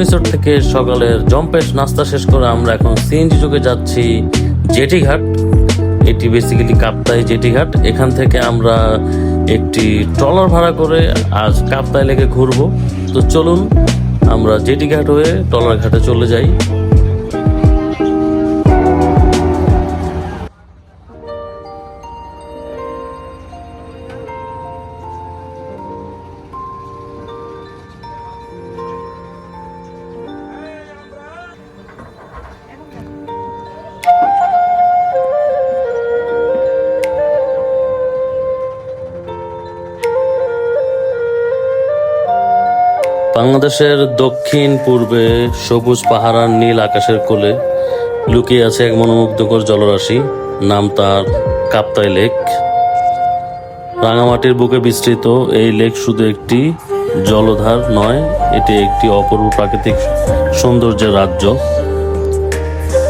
Resort থেকে সকালের জম্পেশ নাস্তা শেষ করে আমরা এখন সিএনজি যুগে যাচ্ছি জেটি ঘাট এটি বেসিক্যালি কাপ্তাই জেটি ঘাট এখান থেকে আমরা একটি ট্রলার ভাড়া করে আজ কাপ্তাই লেগে ঘুরবো। তো চলুন, আমরা জেটি ঘাট হয়ে ট্রলার ঘাটে চলে যাই। বাংলাদেশের দক্ষিণ পূর্বে সবুজ পাহাড় আর নীল আকাশের কোলে লুকিয়ে আছে এক মনোমুগ্ধকর জলরাশি, নাম তার কাপ্তাই লেক। রাঙামাটির বুকে বিস্তৃত এই লেক শুধু একটি জলধার নয়, এটি একটি অপূর্ব প্রাকৃতিক সৌন্দর্যের রাজ্য।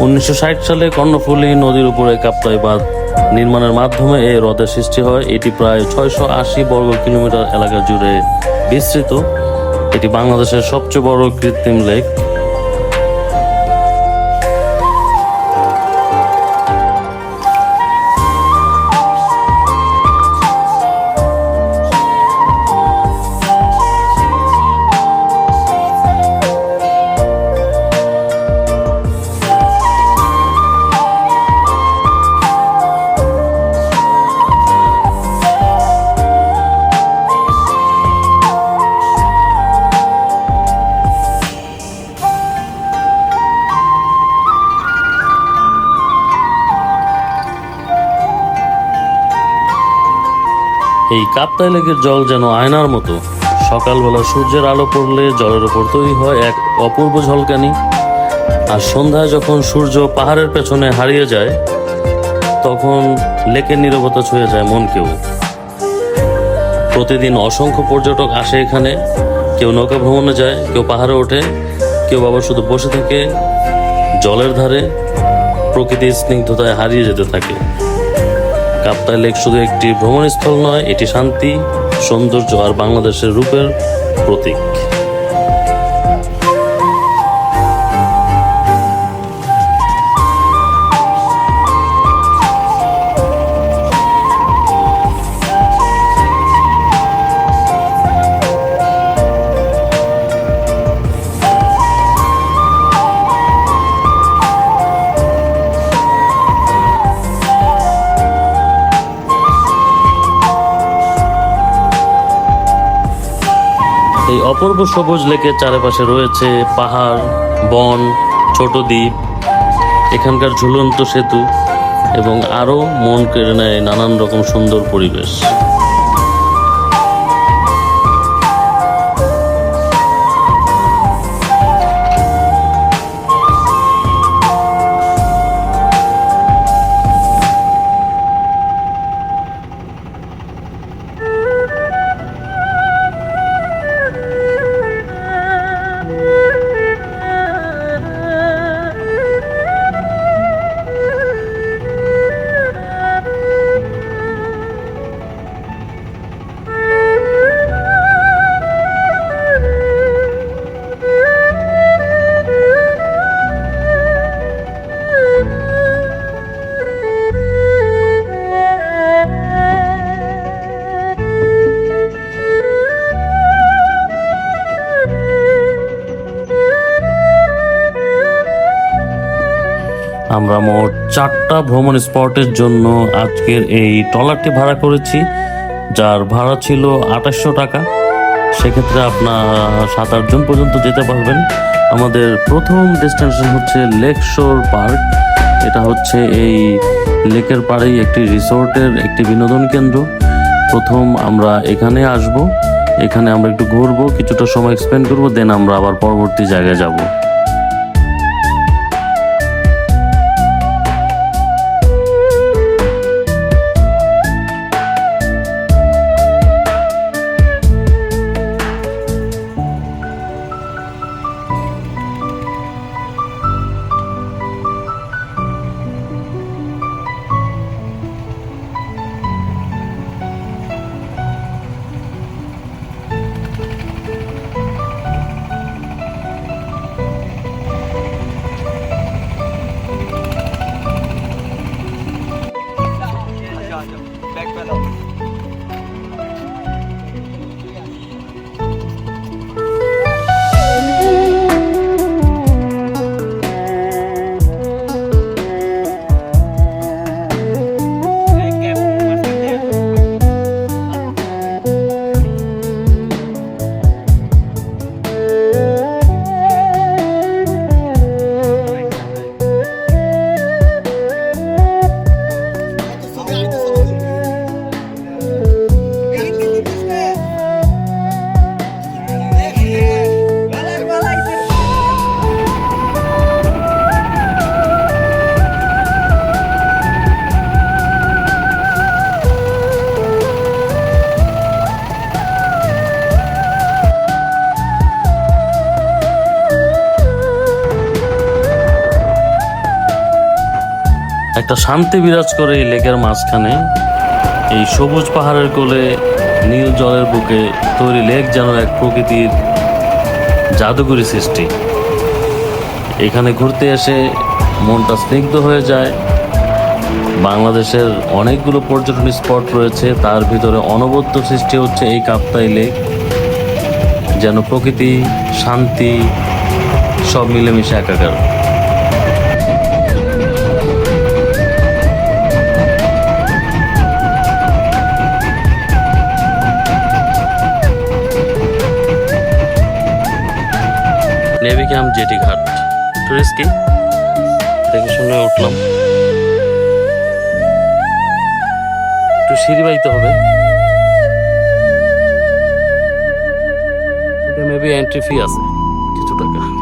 উনিশশো ষাট সালে কর্ণফুলী নদীর উপরে কাপ্তাই বাঁধ নির্মাণের মাধ্যমে এই হ্রদের সৃষ্টি হয়। এটি প্রায় ছয়শো আশি বর্গ কিলোমিটার এলাকা জুড়ে বিস্তৃত। এটি বাংলাদেশের সবচেয়ে বড় কৃত্রিম লেক। এই কাপ্তাই লেকের জল যেন আয়নার মতো। সকালবেলা সূর্যের আলো পড়লে জলের ওপর তৈরি হয় এক অপূর্ব ঝলকানি। আর সন্ধ্যায় যখন সূর্য পাহাড়ের পেছনে হারিয়ে যায়, তখন লেকের নীরবতা ছুঁয়ে যায় মনকেও। প্রতিদিন অসংখ্য পর্যটক আসে এখানে। কেউ নৌকা ভ্রমণে যায়, কেউ পাহাড়ে ওঠে, কেউ আবার শুধু বসে থাকে, জলের ধারে প্রকৃতির স্নিগ্ধতায় হারিয়ে যেতে থাকে। কাপ্তাই লেক শুধু একটি ভ্রমণস্থল নয় এটি শান্তি সৌন্দর্য আর বাংলাদেশের রূপের প্রতীক। অপূর্ব সবুজ লেকের চারপাশে রয়েছে পাহাড়, বন, ছোট দ্বীপ, এখানকার ঝুলন্ত সেতু এবং আরও মন কেড়ে নেয় নানান রকম সুন্দর পরিবেশ। আমরা মোট চারটা ভ্রমণ স্পটের জন্য আজকের এই ট্রলারটি ভাড়া করেছি, যার ভাড়া ছিল আঠাশশো টাকা। সেক্ষেত্রে আপনার সাত আটজন পর্যন্ত যেতে পারবেন। আমাদের প্রথম ডেস্টিনেশন হচ্ছে লেক শোর পার্ক। এটা হচ্ছে এই লেকের পাড়েই একটি রিসোর্টের একটি বিনোদন কেন্দ্র। প্রথম আমরা এখানে আসব, এখানে আমরা একটু ঘুরবো, কিছুটা সময় স্পেন্ড করব, দেন আমরা আবার পরবর্তী জায়গায় যাব। একটা শান্তি বিরাজ করে এই লেকের মাঝখানে। এই সবুজ পাহাড়ের কোলে নীল জলের বুকে তৈরি লেক যেন এক প্রকৃতির জাদুকরী সৃষ্টি। এখানে ঘুরতে এসে মনটা স্নিগ্ধ হয়ে যায়। বাংলাদেশের অনেকগুলো পর্যটন স্পট রয়েছে, তার ভিতরে অনবদ্য সৃষ্টি হচ্ছে এই কাপ্তাই লেক। যেন প্রকৃতি, শান্তি, সব মিলেমিশে একাকার। ক্যাম্প জেটি ঘাট। টুরিস্ট কি দেখে শুনে উঠলাম। একটু সিঁড়ি বাইতে হবে। মেবি এন্ট্রি ফি আছে, কিছু টাকা।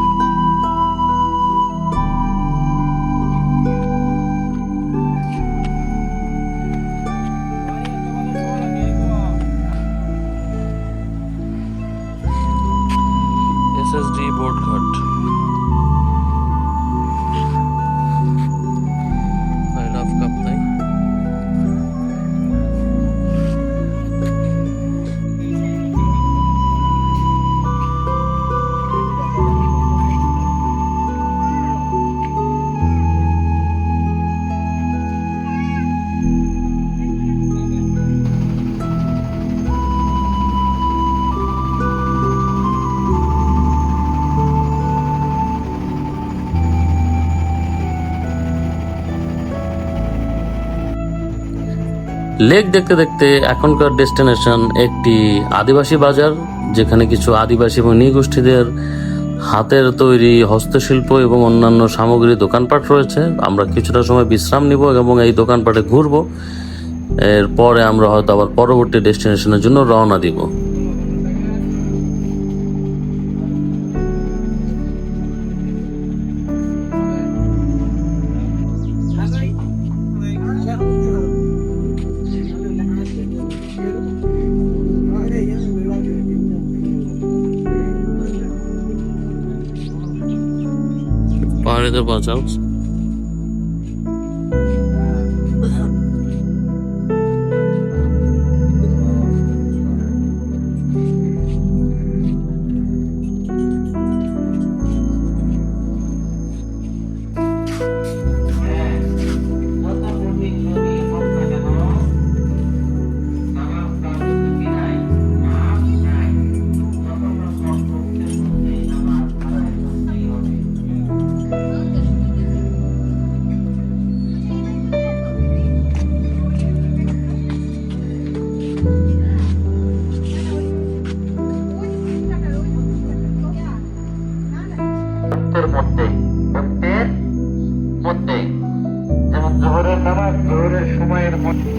লেক দেখতে দেখতে এখনকার ডেস্টিনেশন একটি আদিবাসী বাজার, যেখানে কিছু আদিবাসী এবং নৃগোষ্ঠীদের হাতের তৈরি হস্তশিল্প এবং অন্যান্য সামগ্রী দোকানপাট রয়েছে। আমরা কিছুটা সময় বিশ্রাম নিব এবং এই দোকানপাটে ঘুরবো। এরপরে আমরা হয়তো আবার পরবর্তী ডেস্টিনেশনের জন্য রওনা দিব। out of the results. সময়ের মধ্যে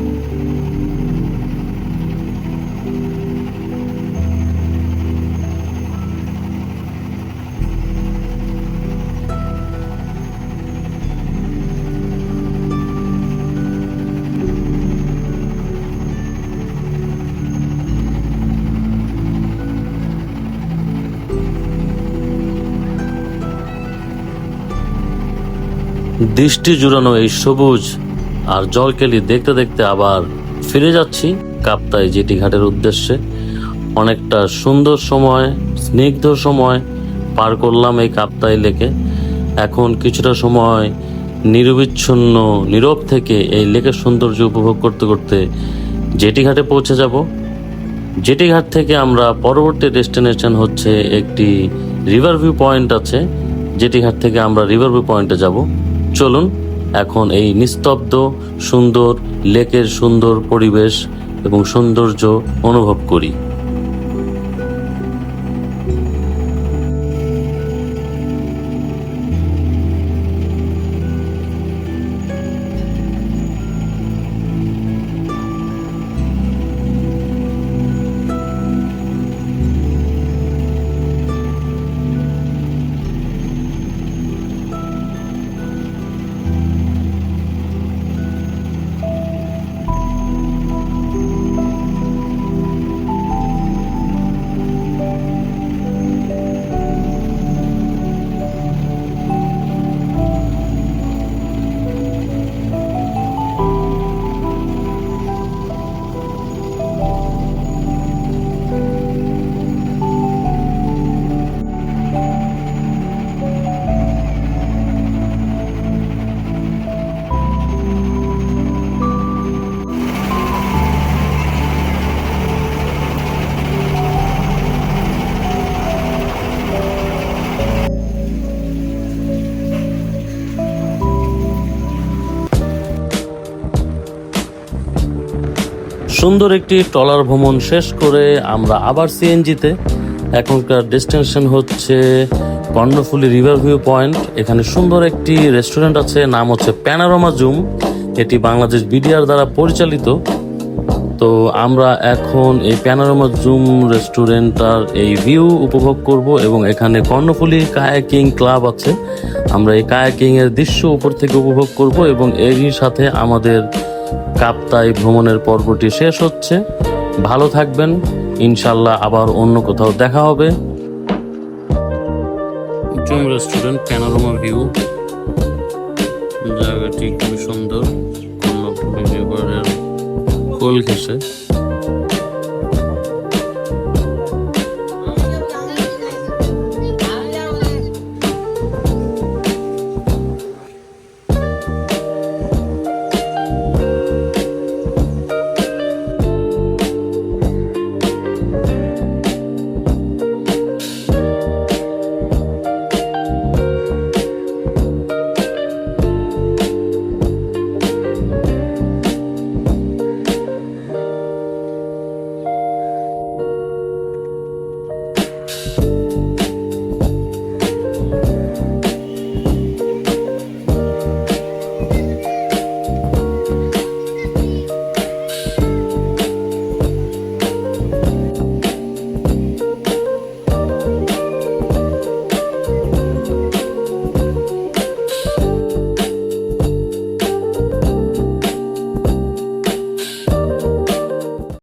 দৃষ্টি জুড়ানো এই সবুজ আর জলকেলি দেখতে দেখতে আবার ফিরে যাচ্ছি কাপ্তাই জেটি ঘাটের উদ্দেশ্যে। অনেকটা সুন্দর সময়, স্নিগ্ধ সময় পার করলাম এই কাপ্তাই লেকে। এখন কিছুটা সময় নিরবিচ্ছিন্ন, নীরব থেকে এই লেকের সৌন্দর্য উপভোগ করতে করতে জেটি ঘাটে পৌঁছে যাব। জেটি ঘাট থেকে আমরা পরবর্তী ডেস্টিনেশন হচ্ছে একটি রিভার ভিউ পয়েন্ট আছে। জেটি ঘাট থেকে আমরা রিভার ভিউ পয়েন্টে যাব। চলুন এখন এই নিস্তব্ধ সুন্দর লেকের সুন্দর পরিবেশ এবং সৌন্দর্য অনুভব করি। সুন্দর একটি ট্রলার ভ্রমণ শেষ করে আমরা আবার সিএনজিতে। এখনকার ডেস্টিনেশন হচ্ছে কর্ণফুলি রিভার ভিউ পয়েন্ট। এখানে সুন্দর একটি রেস্টুরেন্ট আছে, নাম হচ্ছে প্যানারোমা জুম। এটি বাংলাদেশ বিডিআর দ্বারা পরিচালিত। তো আমরা এখন এই প্যানোরামা জুম রেস্টুরেন্টটার এই ভিউ উপভোগ করব এবং এখানে কর্ণফুলী কায়াকিং ক্লাব আছে। আমরা এই কায়াকিং এর দৃশ্য উপর থেকে উপভোগ করব এবং এরই সাথে আমাদের কাপ্তাই ভ্রমণের পর্বটি শেষ হচ্ছে। ভালো থাকবেন। ইনশাল্লাহ আবার অন্য কোথাও দেখা হবে। Zoom restaurant, panorama view. জায়গাটি খুবই সুন্দর। রিভারের কোল ঘেসে you